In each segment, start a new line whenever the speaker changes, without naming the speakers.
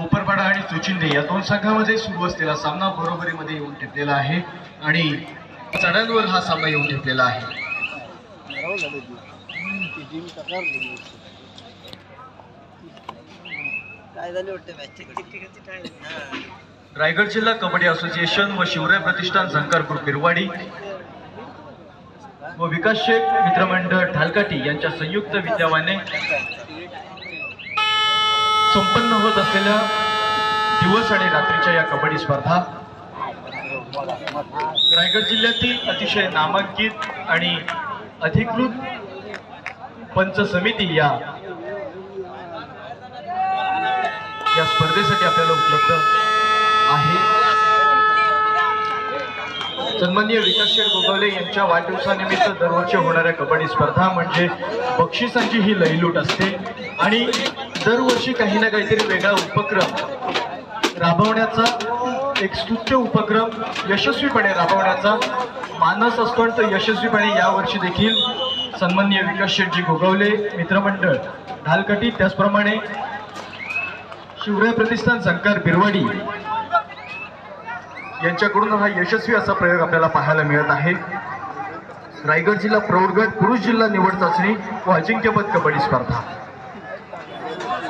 कोपरपाडा आणि चुचिंदे या दोन संघामध्ये सुरू असलेला सामना बरोबरीमध्ये येऊन ठेपलेला आहे आणि चढ्यांवर हा सामना येऊन ठेपलेला आहे. रायगड जिल्हा कबड्डी असोसिएशन व शिवराय प्रतिष्ठान झंकारपूर बिरवाडी व विकास शेख मित्रमंडळ ढालकाठी यांच्या संयुक्त विद्यमाने संपन्न होत असलेल्या दिवस आणि रात्रीच्या या कबड्डी स्पर्धा रायगड जिल्ह्यातील अतिशय नामांकित आणि अधिकृत पंच समिती या या स्पर्धेसाठी आपल्याला उपलब्ध आहे. सन्मान्य विकास शेठ गोगावले यांच्या वाढदिवसानिमित्त दरवर्षी होणाऱ्या कबड्डी स्पर्धा म्हणजे बक्षिसांची ही लयलूट असते. आणि दरवर्षी काही ना काहीतरी वेगळा उपक्रम राबवण्याचा एक स्तुत्य उपक्रम यशस्वीपणे राबवण्याचा मानस असतो आणि तो यशस्वीपणे यावर्षी देखील सन्माननीय विकास शेठजी गोगवले मित्रमंडळ ढालकटी. त्याचप्रमाणे शिवराय प्रतिष्ठान संकर बिरवाडी यांच्याकडून हा यशस्वी असा प्रयोग आपल्याला पाहायला मिळत आहे. रायगड जिल्हा प्रौढगड पुरुष जिल्हा निवड चाचणी व अजिंक्यपद कबड्डी स्पर्धा.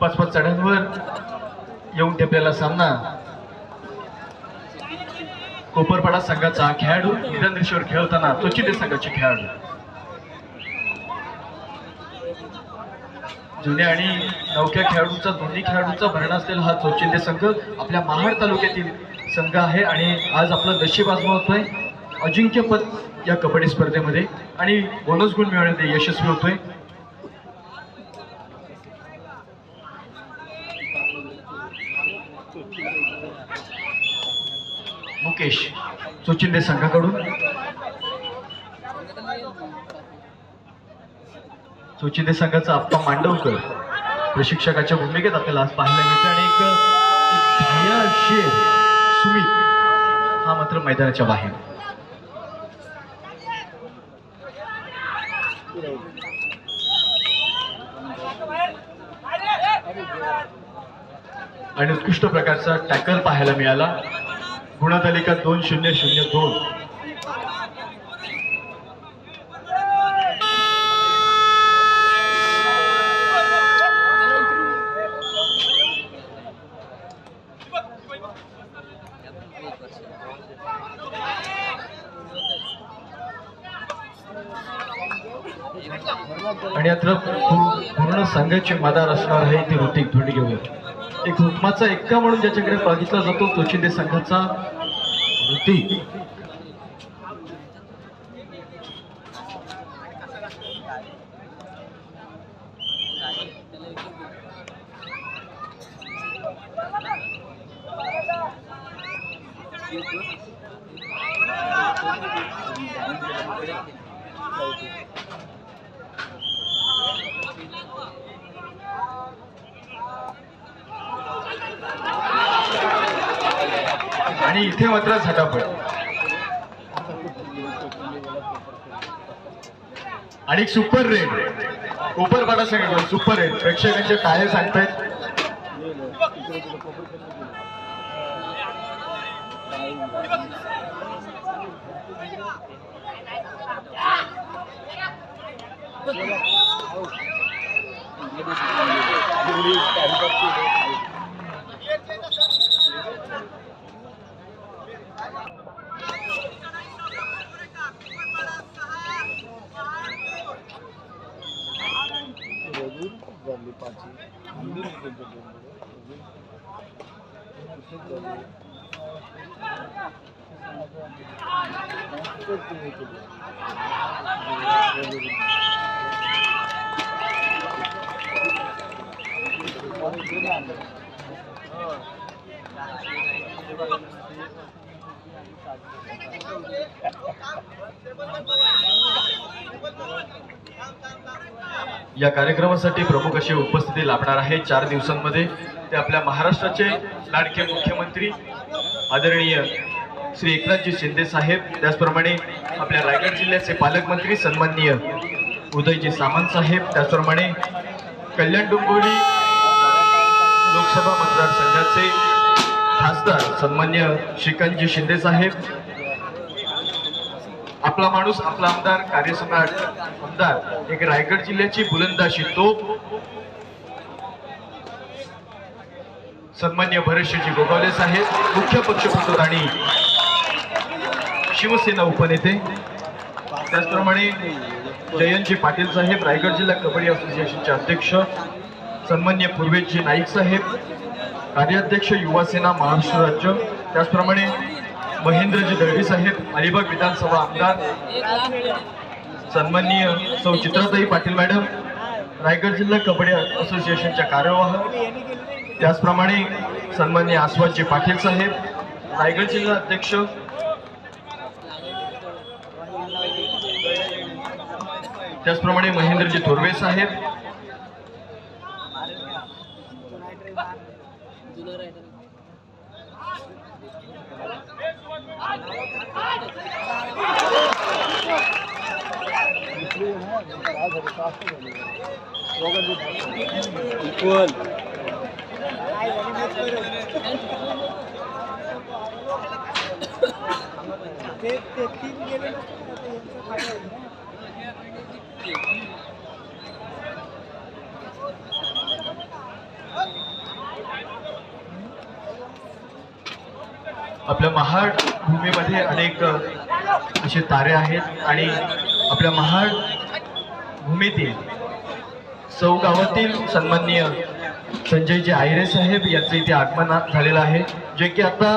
पाच पाच चढ्यांवर येऊन टेपलेला सामना. कोपरपाडा संघाचा खेळाडू निधन रेषेवर खेळताना चोचिंदे संघाचे खेळाडू. जुन्या आणि नवख्या खेळाडूंचा दोन्ही खेळाडूंचा भरणा असलेला हा चोचिंदे संघ आपल्या महाड तालुक्यातील संघ आहे आणि आज आपलं नशीब आजमावतोय. अजिंक्यपद या कबड्डी स्पर्धेमध्ये आणि बोनस गुण मिळवण्यात यशस्वी होतोय. मुकेश चोचिंदे संघाकडून. सुचिते संघाचा आप्पा मांडवकर प्रशिक्षकाच्या भूमिकेत आपल्याला आज पाहायला मिळतं आणि एक शेर सुमित हा मात्र मैदानाच्या बाहेर. आणि उत्कृष्ट प्रकारचा टॅकल पाहायला मिळाला. गुणतालिका दोन शून्य शून्य दोन. संघाची मदार असणार आहे ती ऋतिक धोंड घेऊया. एक हुकमाचा एक्का म्हणून ज्याच्याकडे बघितला जातो तो शिंदे संघाचा ऋतिक आणि इथे मात्र झटापट आणि सुपर रेड कोपर पाडा सांगितलं सुपर रेड प्रेक्षकांचे काय सांगतायत.
Thank you. पाचवी मंदिर होतं त्यांच्याकडे. तेच ते हे केलं.
या कार्यक्रमासाठी प्रमुख अशी उपस्थिती लाभणार आहे. चार दिवसांमध्ये ते आपल्या महाराष्ट्राचे लाडके मुख्यमंत्री आदरणीय श्री एकनाथजी शिंदे साहेब त्याचप्रमाणे आपल्या रायगड जिल्ह्याचे पालकमंत्री सन्माननीय उदयजी सामंत साहेब त्याचप्रमाणे कल्याण डोंबिवली लोकसभा मतदारसंघाचे खासदार सन्मान्य श्रीकांतजी शिंदे साहेब आपला माणूस आपला आमदार कार्यसम्राट आमदार एक रायगड जिल्ह्याची बुलंदाशी तोप सन्मान्य भरतशिवजी गोगावले साहेब मुख्य पक्षप्रमुख आणि शिवसेना उपनेते. त्याचप्रमाणे जयंतजी पाटील साहेब रायगड जिल्हा कबड्डी असोसिएशनचे अध्यक्ष सन्मान्य पूर्वेशजी नाईक साहेब कार्याध्यक्ष युवासेना महाराष्ट्र राज्य. त्याचप्रमाणे महेंद्रजी दळवी साहेब अलिबाग विधानसभा आमदार. सन्माननीय सौ चित्राताई पाटील मॅडम रायगड जिल्हा कबड्डी असोसिएशनच्या कार्यवाह. त्याचप्रमाणे सन्माननीय आस्वादजी पाटील साहेब रायगड जिल्हा अध्यक्ष. त्याचप्रमाणे महेंद्रजी थोरवे साहेब
इक्वल
आपल्या महाड भूमीमध्ये अनेक असे तारे आहेत आणि आपल्या महाड भूमीतील सौ गावातील सन्माननीय संजयजी आयरे साहेब यांचं इथे आगमन झालेलं आहे जे की आता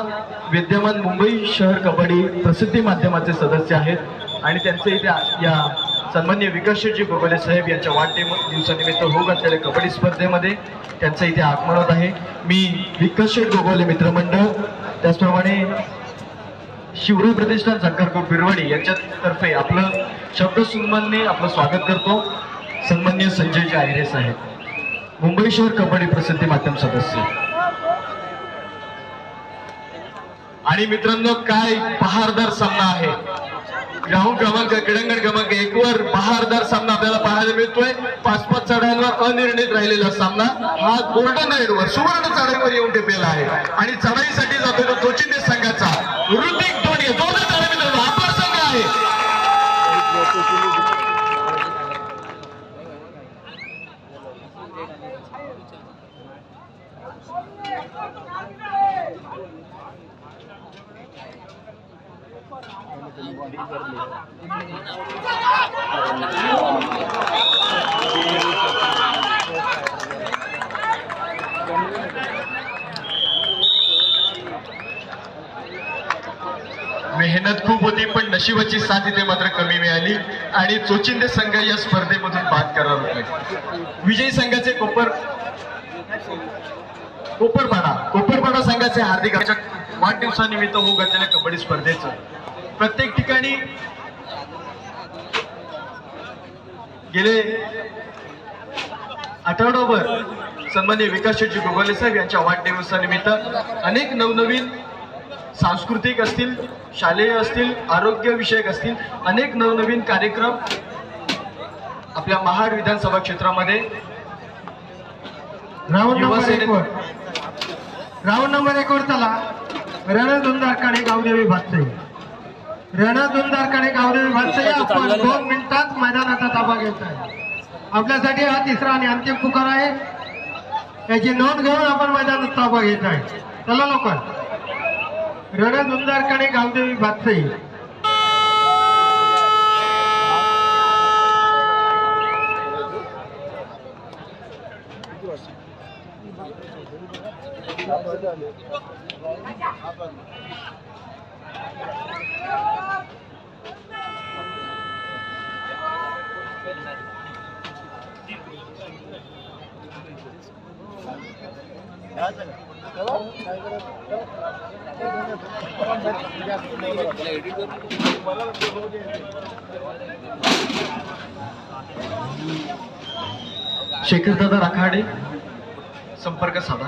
विद्यमान मुंबई शहर कबड्डी प्रसिद्धी माध्यमाचे सदस्य आहेत. आणि त्यांचं इथे या सन्मान्य विकासजी गोगले साहेब यांच्या वाढदिव दिवसानिमित्त होत असलेल्या कबड्डी स्पर्धेमध्ये त्यांचं इथे आगमन होत आहे. मी विकासशेठ गोगोले मित्रमंडळ त्याचप्रमाणे शिवराय प्रतिष्ठान शंकरकोट बिरवाडी यांच्यातर्फे आपलं शब्द सन्मानने आपलं स्वागत करतो. सन्मान्य संजयजी आहिरे साहेब. मुंबई शहर कबड्डी प्रसिद्धी माध्यम सदस्य. आणि मित्रांनो काय बहारदार सामना आहे. ग्राउंड क्रमांक क्रीडांगण क्रमांक एक वर बहारदार सामना आपल्याला पाहायला मिळतोय. पाच पाच चढाईवर अनिर्णित राहिलेला सामना. हा गोल्डन राईडवर सुवर्ण चढाईवर येऊन टेपलेला आहे. आणि चढाईसाठी जातो तो कोचिंदे 내가 차에 놓지 않았어. मेहनत खूप होती पण नशिबाची साथ इथे मात्र कमी मिळाली. आणि चोचिंदे संघ या स्पर्धेमधून बाद करार होते विजयी संघाचे कोपर कोपरपाडा. कोपरपाडा संघाचे हार्दिक वाढदिवसानिमित्त होऊ घातलेल्या कबड्डी स्पर्धेचं. प्रत्येक ठिकाणी गेले आठवडाभर सन्मान्य विकासजी गोगोले साहेब यांच्या वाढदिवसानिमित्त अनेक नवनवीन सांस्कृतिक असतील शालेय असतील आरोग्य विषयक असतील अनेक नवनवीन कार्यक्रम आपल्या महाड विधानसभा क्षेत्रामध्ये
राऊंड नंबर एक वर राऊंड नंबर एक वर चला. रणधुंदारकडे गावदेवी भातसे. रणधुंदारकडे गावदेवी भातसे आपण दोन मिनिटात मैदानाचा ताबा घेत आहे. आपल्यासाठी हा तिसरा आणि अंतिम पुकार आहे. याची नोंद घेऊन आपण मैदानात ताबा घेत आहे. चला लवकर. रणधुंदारकडे गावदेवी भातसे
शेखरदादा राखाडे संपर्क साधा.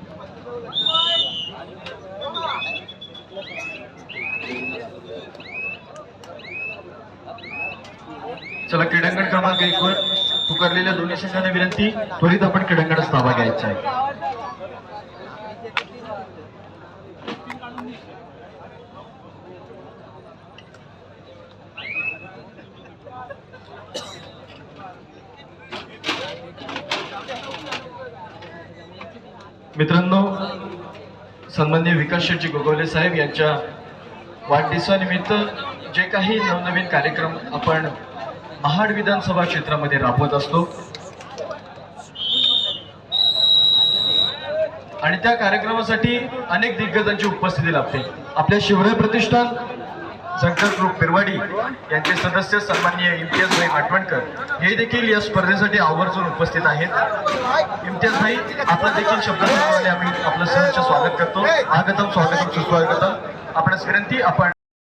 चला क्रीडांगण क्रमांक एक वर पुकारलेल्या दोन्ही संघांना विनंती. त्वरित आपण क्रीडांगणात ताबा घ्यायचा आहे. मित्रांनो सन्मान्य विकास शेट्टी गोगवले साहेब यांच्या वाढदिवसानिमित्त जे काही नवनवीन कार्यक्रम आपण महाड विधानसभा क्षेत्रामध्ये राबवत असतो. आणि त्या कार्यक्रमासाठी अनेक दिग्गजांची उपस्थिती लाभते. आपल्या शिवराय प्रतिष्ठान शंकर ग्रुप पिरवाडी यांचे सदस्य सन्माननीय इम्तियाज भाई माटवणकर हे देखील या स्पर्धेसाठी आवर्जून उपस्थित आहेत. इम्तियाज भाई आपला देखील शब्द आम्ही आपलं सहज स्वागत करतो. आगतम स्वागतम. सुस्वागतम आपणास विनंती आपण